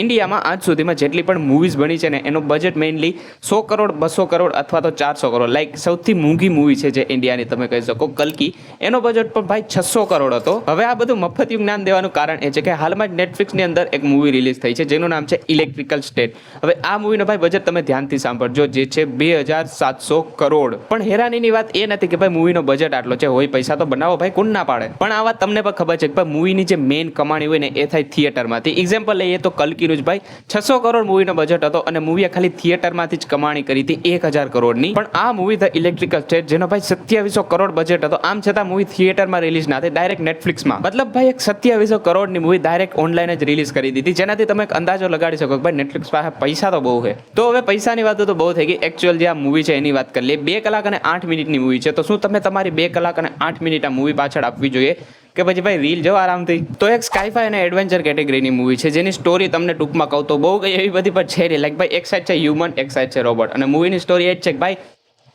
ઇન્ડિયામાં આજ સુધીમાં જેટલી પણ મૂવીઝ બની છે ને, એનો બજેટ મેઇનલી સો કરોડ, બસો કરોડ અથવા તો ચારસો કરોડ લાઈક સૌથી મોંઘી મૂવી છે જે ઇન્ડિયાની તમે કહી શકો. કલ્કી, એનો બજેટ પણ ભાઈ છસો કરોડ હતો. હવે આ બધું મફતિયું જ્ઞાન દેવાનું કારણ એ છે કે હાલમાં જ નેટફ્લિક્સની અંદર એક મૂવી રિલીઝ થઈ છે, જેનું નામ છે ઇલેક્ટ્રિકલ સ્ટેટ હવે આ મૂવીનો ભાઈ બજેટ તમે ધ્યાનથી સાંભળજો, જે છે બે હજાર સાતસો કરોડ. પણ હેરાનીની વાત એ નથી કે ભાઈ મૂવીનો બજેટ આટલો છે, હોય પૈસા તો બનાવો ભાઈ, કોણ ના પાડે? પણ આ વાત તમને પણ ખબર છે કે ભાઈ મૂવીની જે મેઇન કમાણી હોય ને, એ થાય થિયેટરમાંથી એક્ઝામ્પલ લઈએ તો કલ્કીનું જ ભાઈ છસો કરોડ મૂવીનો બજેટ હતો અને મૂવીએ ખાલી થિયેટરમાંથી જ કમાણી કરી હતી એક હજાર કરોડની. પણ આ મૂવી ધ ઇલેક્ટ્રિકલ સ્ટેટ જેનો ભાઈ સત્યાવીસો કરોડ બજેટ હતો, આમ છતાં મૂવી થિયેટરમાં રિલીઝ ના થઈ ડાયરેક્ટ નેટફ્લિક્સમાં મતલબ ભાઈ એક સત્યાવીસો કરોડની મૂવી ડાયરેક્ટ ઓનલાઈન જ રિલીઝ કરી દીધી, જેનાથી તમે એક અંદાજો લગાડી શકો ભાઈ નેટફ્લિક્સ પાસે પૈસા તો બહુ છે. તો હવે પૈસાની વાતો તો બહુ થઈ ગઈ. એકચ્યુઅલ જે આ મૂવી છે એની વાત કરી લઈએ. બે કલાક અને આઠ મિનિટની મૂવી છે. તો શું તમે તમારી બે કલાક અને આઠ મિનિટ આ મૂવી પાછળ આપવી જોઈએ? કે પછી ભાઈ રીલ જો આરામથી. તો એક સ્કાઈફાઈ અને એડવેન્ચર કેટેગરીની મૂવી છે, જેની સ્ટોરી તમને ટૂંકમાં કહું તો બહુ કંઈ એવી બધી પણ છે નહીં. લાઈક ભાઈ, એક સાઈડ છે હ્યુમન એક સાઈડ છે રોબોટ અને મૂવીની સ્ટોરી એ જ છે કે ભાઈ,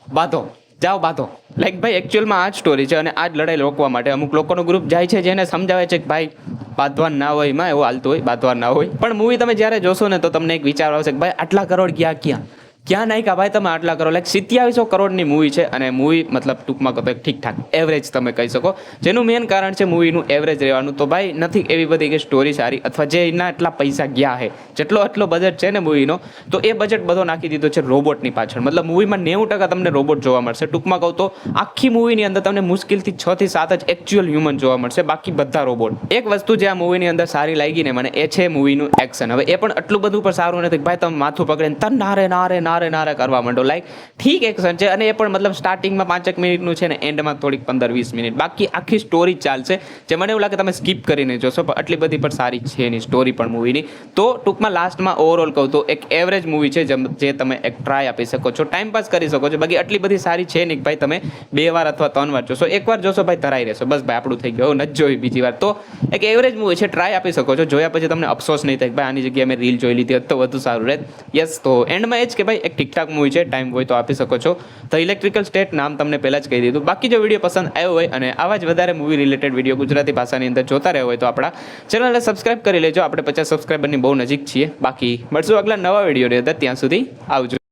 બાંધો. જાઓ બાંધો. લાઈક ભાઈ એકચ્યુઅલમાં આ જ સ્ટોરી છે અને આ જ લડાઈ રોકવા માટે અમુક લોકોનો ગ્રુપ જાય છે, જેને સમજાવે છે કે ભાઈ, બાંધવાન ના હોય એમાં એવું હાલતું હોય, બાંધવાન ના હોય. પણ મૂવી તમે જ્યારે જોશો ને, તો તમને એક વિચાર આવશે કે ભાઈ, આટલા કરોડ ગયા ક્યાં? ક્યાં નાખ્યા ભાઈ તમે આટલા કરો? લાઈક સિત્યાવીસો કરોડની મૂવી છે અને મૂવી મતલબ ટૂંકમાં કહો ઠીકઠાક એવરેજ તમે કહી શકો. જેનું મેઇન કારણ છે મૂવીનું એવરેજ રહેવાનું. તો ભાઈ નથી એવી બધી કે સ્ટોરી સારી અથવા જે એના એટલા પૈસા ગયા છે જેટલો એટલો બજેટ છે ને મૂવીનો તો એ બજેટ બધો નાખી દીધો છે રોબોટની પાછળ. મતલબ મૂવીમાં નેવું ટકા તમને રોબોટ જોવા મળશે. ટૂંકમાં કહું તો આખી મૂવીની અંદર તમને મુશ્કેલથી છ થી સાત જ એકચ્યુઅલ હ્યુમન જોવા મળશે, બાકી બધા રોબોટ એક વસ્તુ જે આ મૂવીની અંદર સારી લાગી ને મને, એ છે મૂવીનું એક્શન હવે એ પણ એટલું બધું પણ સારું નથી ભાઈ તમે માથું પકડીને તન નારે નારે નારે નારે કરવા માંડો. લાઈક ઠીક એક્શન છે અને એ પણ મતલબ સ્ટાર્ટિંગમાં પાંચેક મિનિટનું છે ને એન્ડમાં થોડીક પંદર વીસ મિનિટ. બાકી આખી સ્ટોરી ચાલશે. જે મને એવું લાગે તમે સ્કીપ કરીને જોશો, પણ આટલી બધી પણ સારી છે એની સ્ટોરી પણ મૂવીની તો ટૂંકમાં લાસ્ટમાં ઓવરઓલ કહું તો એક એવરેજ મૂવી છે જે તમે એક ટ્રાય આપી શકો છો ટાઈમ પાસ કરી શકો છો. બાકી આટલી બધી સારી છે નહીં ભાઈ તમે બે વાર અથવા ત્રણ વાર જોશો. એકવાર જોશો ભાઈ ધરાઈ રહેશો. બસ ભાઈ આપણું થઈ ગયું. નથી જોઈ બીજી વાર. તો એક એવરેજ મૂવી છે ટ્રાય આપી શકો છો. જોયા પછી તમને અફસોસ નહીં થાય ભાઈ આની જગ્યાએ મેં રીલ જોઈ લીધી હોત તો વધુ સારું રહે યસ તો એન્ડમાં એ જ કે ભાઈ એક ઠીકઠાક મૂવી છે ટાઈમ હોય તો આપી શકો છો. ધ ઇલેક્ટ્રિકલ સ્ટેટ નામ તમને પહેલાં જ કહી દીધું. બાકી જો વીડિયો પસંદ આવ્યો હોય અને આવા જ વધારે મૂવી રિલેટેડ વીડિયો ગુજરાતી ભાષાની અંદર જોતા રહ્યો હોય તો આપણા ચેનલને સબસ્ક્રાઇબ કરી લેજો. આપણે પચાસ સબસ્ક્રાઈબરની બહુ નજીક છીએ. બાકી મળશું આગલા નવા વીડિયો અંદર. ત્યાં સુધી આવજો.